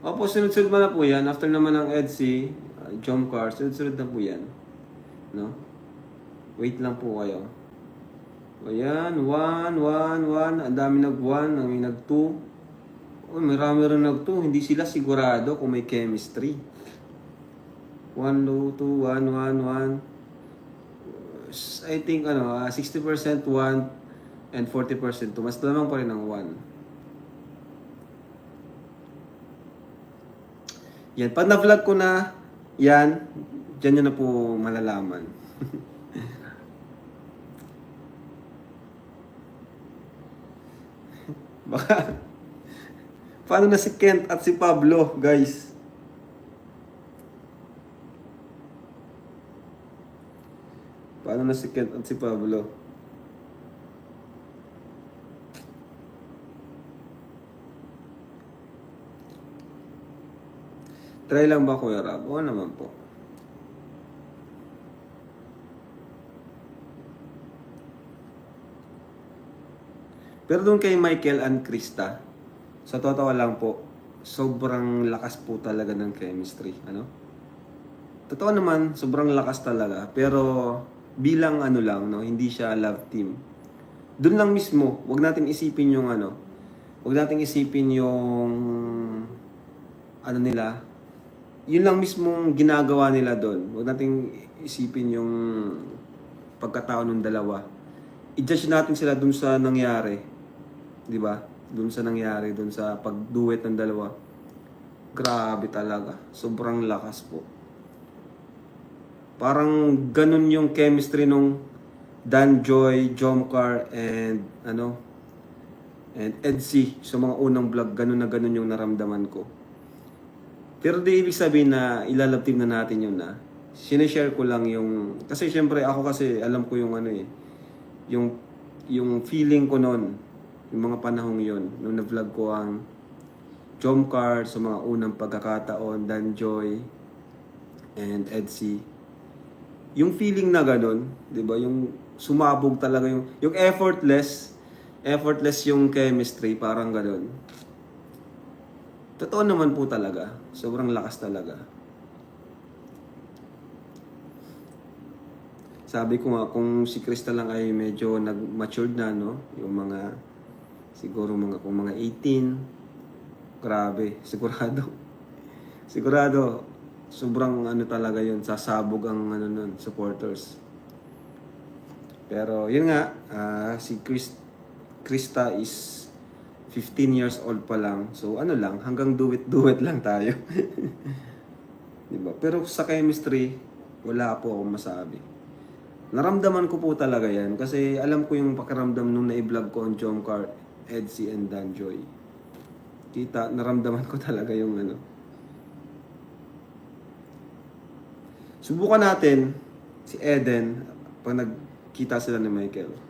Opo, sunod-sunod na po yan. After naman ng EDSI, uh, jump car, sunod-sunod na po yan. No? Wait lang po kayo. Ayan, 1, 1, 1. Ang dami nag-1, ang may nag-2. Oh, marami rin nag-2. Hindi sila sigurado kung may chemistry. 1, 2, 2, 1, 1, 1. I think ano, ah, 60% 1 and 40% 2. Mas lamang pa rin ang 1. Yan, pag na-vlog ko na, yan, dyan nyo na po malalaman. Baka, paano na si Kent at si Pablo, guys? Paano na si Kent at si Pablo? Try lang ba Kuya Rab? Oo naman po. Pero doon kay Michael and Krista, sa totoo lang po, sobrang lakas po talaga ng chemistry. Ano? Totoo naman, sobrang lakas talaga. Pero bilang ano lang, no, hindi siya love team. Doon lang mismo, wag natin isipin yung ano, wag natin isipin yung ano nila, yun lang mismong ginagawa nila doon. Huwag nating isipin yung pagkatao ng dalawa. I-judge natin sila dun sa nangyari. Di ba? Dun sa nangyari, dun sa pag-duet ng dalawa. Grabe talaga. Sobrang lakas po. Parang ganun yung chemistry nung Dan Joy, Jomcar, and ano, and Edsy. Sa mga unang vlog, ganun na ganun yung naramdaman ko. Pero di ibig sabihin na ilalab team na natin yun na. Sineshare ko lang yung... Kasi syempre ako kasi alam ko yung ano eh. Yung, yung feeling ko noon. Yung mga panahong yon Nung na-vlog ko ang Jom Card sa mga unang pagkakataon. Dan Joy and Edsy. Yung feeling na ganun, di ba? Yung sumabog talaga yung... Yung effortless. Effortless yung chemistry. Parang ganun. Totoo naman po talaga. Sobrang lakas talaga. Sabi ko nga, kung si Krista lang ay medyo nag-matured na, no? Yung mga, siguro mga, kung mga 18, grabe, sigurado. Sigurado, sobrang ano talaga yun, sasabog ang ano nun, supporters. Pero yun nga, ah, si Chris, Krista is 15 years old pa lang. So ano lang, hanggang do-it-do-it lang tayo. diba? Pero sa chemistry, wala po akong masabi. Naramdaman ko po talaga yan kasi alam ko yung pakiramdam nung na-vlog ko ang Jomcar, Edsy, and Danjoy. Kita, naramdaman ko talaga yung ano. Subukan natin si Eden pag nagkita sila ni Michael.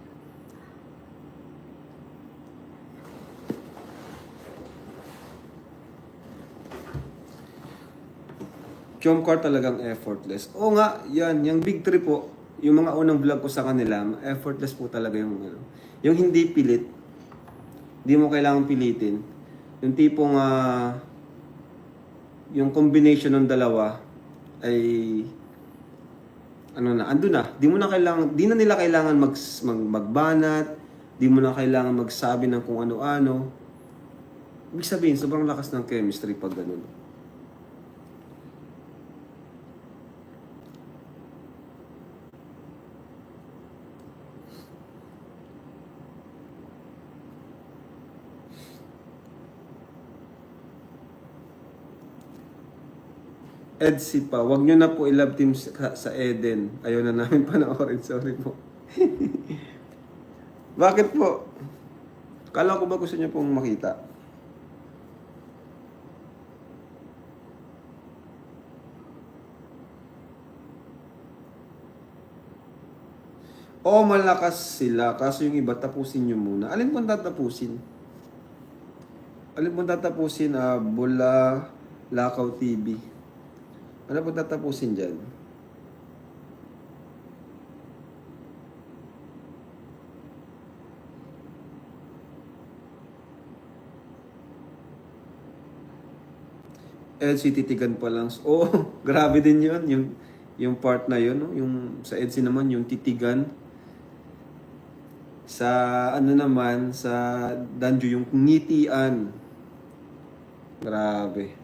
Jump car talagang effortless. Oo nga, yan, yung big three po, yung mga unang vlog ko sa kanila, effortless po talaga yung ano. Yung hindi pilit. Hindi mo kailangan pilitin. Yung tipong ah, yung combination ng dalawa ay ano na, ando na. Di mo na kailangan, di na nila kailangan mag, mag magbanat, di mo na kailangan magsabi ng kung ano-ano. Ibig sabihin, sobrang lakas ng chemistry pag ganun. Edsy pa, wag nyo na po i-love team sa, Eden. Ayaw na namin panoorin, sorry po. Bakit po? Kala ko ba gusto niyo pong makita? Oo, malakas sila. Kaso yung iba, tapusin nyo muna. Alin pong tatapusin? Alin pong tatapusin? Ah, Bula, Lakaw TV. Ano pong tatapusin dyan? EDC titigan pa lang. Oh, grabe din yun. Yung, yung part na yun. No? Yung, sa EDC naman, yung titigan. Sa ano naman, sa Danjo, yung ngitian. Grabe.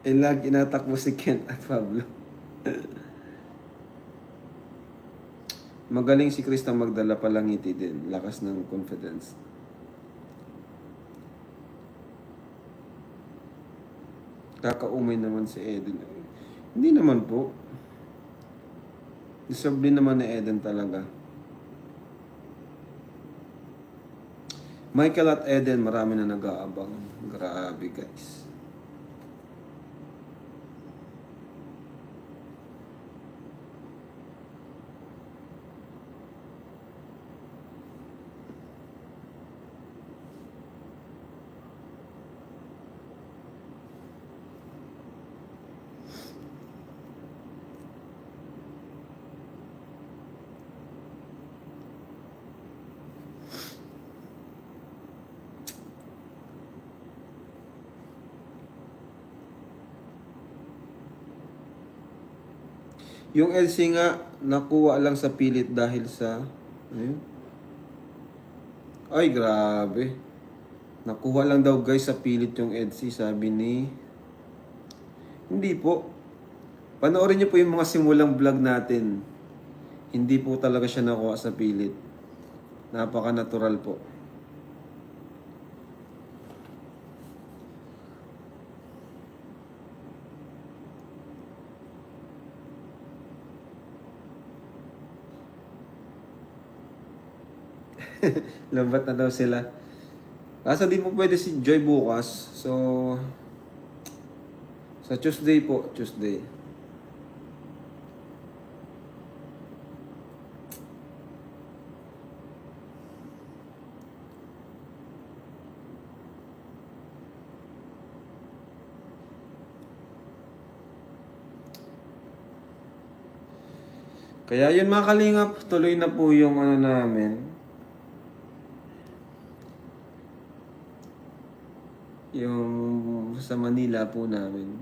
Ilag inatakbo si Kent at Pablo. Magaling si Krista magdala palang ngiti din. Lakas ng confidence. Kakaumay naman si Eden. Hindi naman po. Deserve din naman ni Eden talaga. Michael at Eden, marami na nag-aabang. Grabe guys. Yung LC nga, nakuha lang sa pilit dahil sa... Ayun. Ay, grabe. Nakuha lang daw guys sa pilit yung EDC, sabi ni... Hindi po. Panoorin niyo po yung mga simulang vlog natin. Hindi po talaga siya nakuha sa pilit. Napaka-natural po. Lambat na daw sila. Kaso di po pwede si Joy bukas. So, sa Tuesday po, Tuesday. Kaya yun mga kalingap, tuloy na po yung ano namin. Yung sa Manila po namin.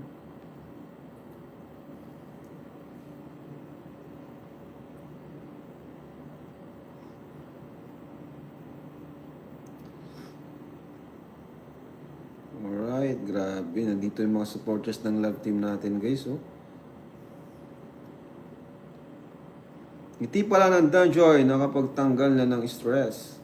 Alright, grabe. Nandito yung mga supporters ng love team natin guys, oh. Ngiti pala ng Danjoy nakapagtanggal na ng stress.